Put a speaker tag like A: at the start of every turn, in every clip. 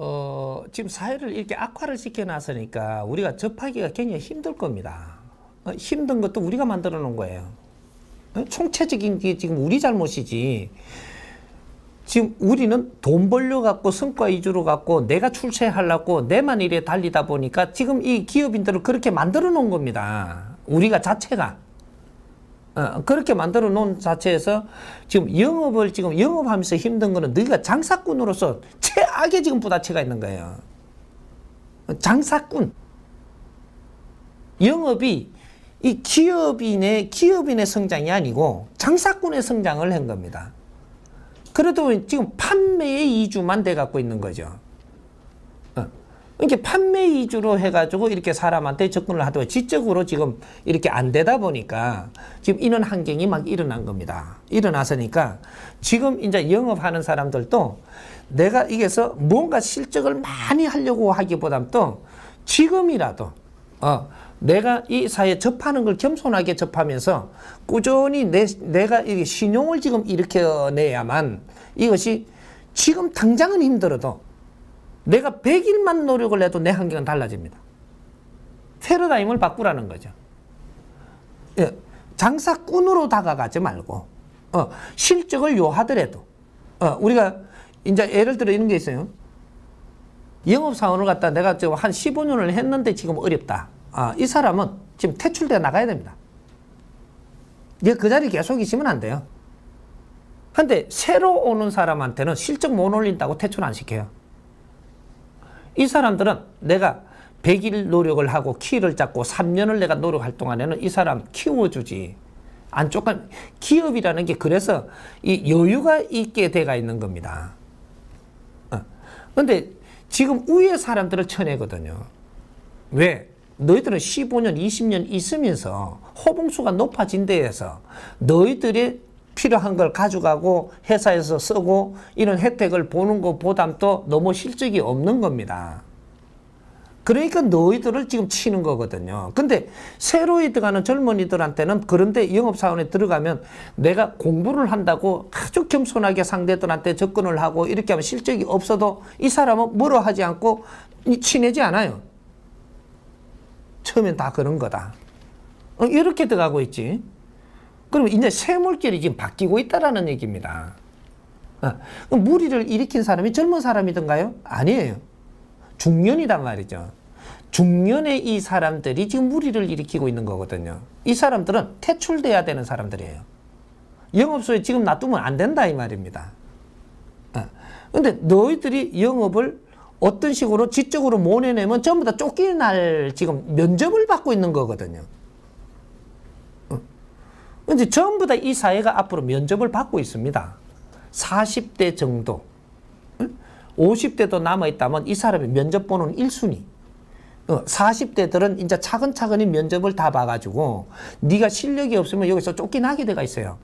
A: 어, 지금 사회를 이렇게 악화를 시켜놨으니까 우리가 접하기가 굉장히 힘들 겁니다. 어, 힘든 것도 우리가 만들어 놓은 거예요. 어, 총체적인 게 지금 우리 잘못이지. 지금 우리는 돈 벌려 갖고 성과 위주로 갖고 내가 출세하려고 내만 일에 달리다 보니까 지금 이 기업인들을 그렇게 만들어 놓은 겁니다. 우리가 자체가. 어, 그렇게 만들어 놓은 자체에서 지금 영업을 지금 영업하면서 힘든 거는 너희가 장사꾼으로서 최악의 지금 부다치가 있는 거예요. 장사꾼. 영업이 이 기업인의 기업인의 성장이 아니고 장사꾼의 성장을 한 겁니다. 그래도 지금 판매의 이주만 돼 갖고 있는 거죠. 어. 이렇게 판매 이주로 해가지고 이렇게 사람한테 접근을 하도 지적으로 지금 이렇게 안 되다 보니까 지금 이런 환경이 막 일어난 겁니다. 일어나서니까 지금 이제 영업하는 사람들도 내가 이게서 뭔가 실적을 많이 하려고 하기보다는 또 지금이라도 어, 내가 이 사회에 접하는 걸 겸손하게 접하면서 꾸준히 내, 내가 이 신용을 지금 일으켜내야만 이것이 지금 당장은 힘들어도 내가 100일만 노력을 해도 내 환경은 달라집니다. 패러다임을 바꾸라는 거죠. 예, 장사꾼으로 다가가지 말고 어, 실적을 요하더라도 어, 우리가 이제 예를 들어 이런 게 있어요. 영업사원을 갖다 내가 지금 한 15년을 했는데 지금 어렵다. 아, 이 사람은 지금 퇴출돼 나가야 됩니다. 그 자리 계속 있으면 안 돼요. 근데 새로 오는 사람한테는 실적 못 올린다고 퇴출 안 시켜요. 이 사람들은 내가 100일 노력을 하고 키를 잡고 3년을 내가 노력할 동안에는 이 사람 키워주지. 안쪽간 기업이라는 게 그래서 이 여유가 있게 돼가 있는 겁니다. 어. 근데 지금 위에 사람들을 쳐내거든요. 왜? 너희들은 15년, 20년 있으면서 호봉수가 높아진 데에서 너희들이 필요한 걸 가져가고 회사에서 쓰고 이런 혜택을 보는 것보담 또 너무 실적이 없는 겁니다. 그러니까 너희들을 지금 치는 거거든요. 근데 새로 들어가는 젊은이들한테는 그런데 영업사원에 들어가면 내가 공부를 한다고 아주 겸손하게 상대들한테 접근을 하고 이렇게 하면 실적이 없어도 이 사람은 뭐로 하지 않고 친해지 않아요. 처음엔 다 그런 거다. 어, 이렇게 들어가고 있지. 그러면 이제 쇠물길이 지금 바뀌고 있다라는 얘기입니다. 어, 그럼 무리를 일으킨 사람이 젊은 사람이던가요? 아니에요. 중년이단 말이죠. 중년의 이 사람들이 지금 무리를 일으키고 있는 거거든요. 이 사람들은 퇴출돼야 되는 사람들이에요. 영업소에 지금 놔두면 안 된다 이 말입니다. 어, 근데 너희들이 영업을 어떤 식으로 지적으로 모내내면 전부 다 쫓겨날 지금 면접을 받고 있는 거거든요. 이제 전부 다 이 사회가 앞으로 면접을 받고 있습니다. 40대 정도, 50대도 남아있다면 이 사람이 면접 보는 1순위. 40대들은 이제 차근차근히 면접을 다 봐가지고 네가 실력이 없으면 여기서 쫓겨나게 돼가 있어요.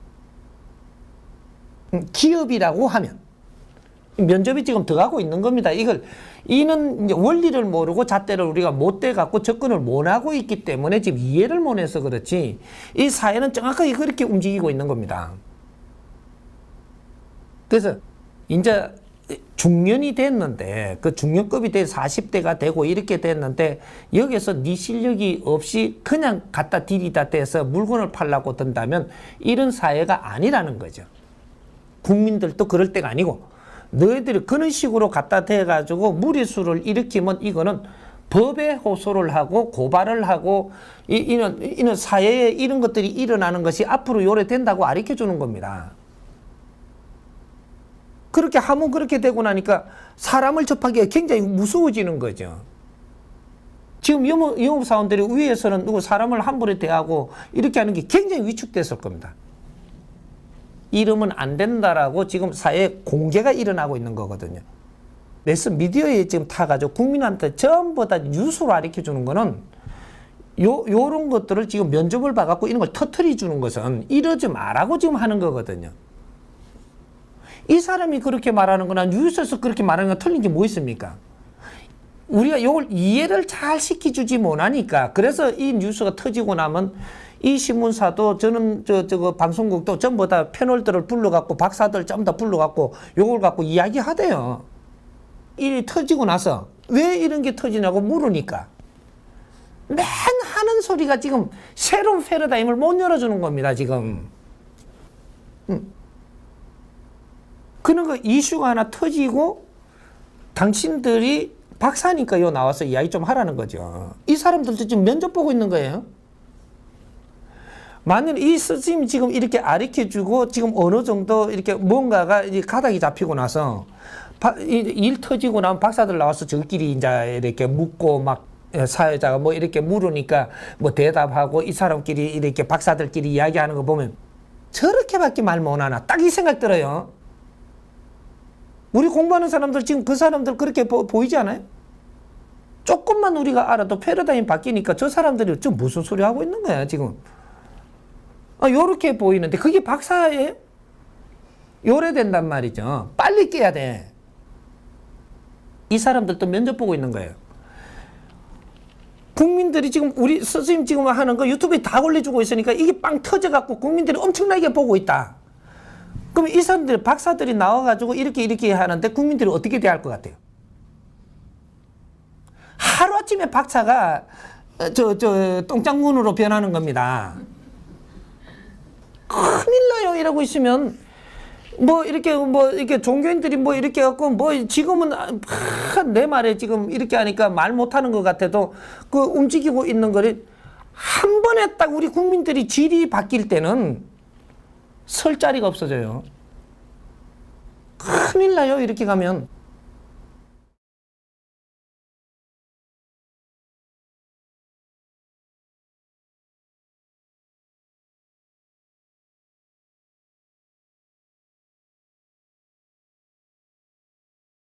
A: 음, 기업이라고 하면 면접이 지금 들어가고 있는 겁니다. 이걸 이는 원리를 모르고 잣대를 우리가 못대 갖고 접근을 못 하고 있기 때문에 지금 이해를 못 해서 그렇지 이 사회는 정확하게 그렇게 움직이고 있는 겁니다. 그래서 이제 중년이 됐는데 그 중년급이 돼 40대가 되고 이렇게 됐는데 여기서 네 실력이 없이 그냥 갖다 디디다 대서 물건을 팔라고 든다면 이런 사회가 아니라는 거죠. 국민들도 그럴 때가 아니고 너희들이 그런 식으로 갖다 대가지고 무리수를 일으키면 이거는 법에 호소를 하고 고발을 하고 이, 이런, 이런 사회에 이런 것들이 일어나는 것이 앞으로 요래된다고 아리켜 주는 겁니다. 그렇게 하면 그렇게 되고 나니까 사람을 접하기가 굉장히 무서워지는 거죠. 지금 영업, 영업사원들이 위에서는 누구 사람을 함부로 대하고 이렇게 하는 게 굉장히 위축됐을 겁니다. 이러면 안 된다라고 지금 사회에 공개가 일어나고 있는 거거든요. 매스 미디어에 지금 타가지고 국민한테 전부 다 뉴스로 가르쳐 주는 거는 요, 요런 것들을 지금 면접을 봐갖고 이런 걸 터트리 주는 것은 이러지 말라고 지금 하는 거거든요. 이 사람이 그렇게 말하는 거나 뉴스에서 그렇게 말하는 건 틀린 게 뭐 있습니까? 우리가 이걸 이해를 잘 시켜주지 못하니까 그래서 이 뉴스가 터지고 나면 이 신문사도 저는 저 저거 방송국도 전부 다 패널들을 불러갖고 박사들 전부 다 불러갖고 요걸 갖고 이야기하대요. 일이 터지고 나서 왜 이런 게 터지냐고 물으니까 맨 하는 소리가 지금 새로운 패러다임을 못 열어주는 겁니다, 지금. 음. 그런 거 이슈가 하나 터지고 당신들이 박사니까 요 나와서 이야기 좀 하라는 거죠. 이 사람들도 지금 면접 보고 있는 거예요. 만일 이 스님이 지금 이렇게 아리켜주고 지금 어느 정도 이렇게 뭔가가 이제 가닥이 잡히고 나서 바- 이- 일 터지고 나면 박사들 나와서 저끼리 이제 이렇게 묻고 막 예, 사회자가 뭐 이렇게 물으니까 뭐 대답하고 이 사람끼리 이렇게 박사들끼리 이야기하는 거 보면 저렇게밖에 말 못하나 딱 이 생각 들어요. 우리 공부하는 사람들 지금 그 사람들 그렇게 보, 보이지 않아요? 조금만 우리가 알아도 패러다임 바뀌니까 저 사람들이 지금 무슨 소리 하고 있는 거야 지금. 아, 요렇게 보이는데 그게 박사예요? 요래된단 말이죠. 빨리 깨야 돼. 이 사람들도 면접 보고 있는 거예요. 국민들이 지금 우리 스님 지금 하는 거 유튜브에 다 올려주고 있으니까 이게 빵 터져갖고 국민들이 엄청나게 보고 있다. 그럼 이 사람들 박사들이 나와가지고 이렇게 이렇게 하는데 국민들이 어떻게 대할 것 같아요? 하루아침에 박사가 어, 저, 저, 똥장군으로 변하는 겁니다. 큰일 나요. 이러고 있으면. 뭐, 이렇게, 뭐, 이렇게 종교인들이 뭐, 이렇게 갖고, 뭐, 지금은, 아, 내 말에 지금 이렇게 하니까 말 못하는 것 같아도, 그 움직이고 있는 거를 한 번에 딱 우리 국민들이 질이 바뀔 때는 설 자리가 없어져요. 큰일 나요. 이렇게 가면.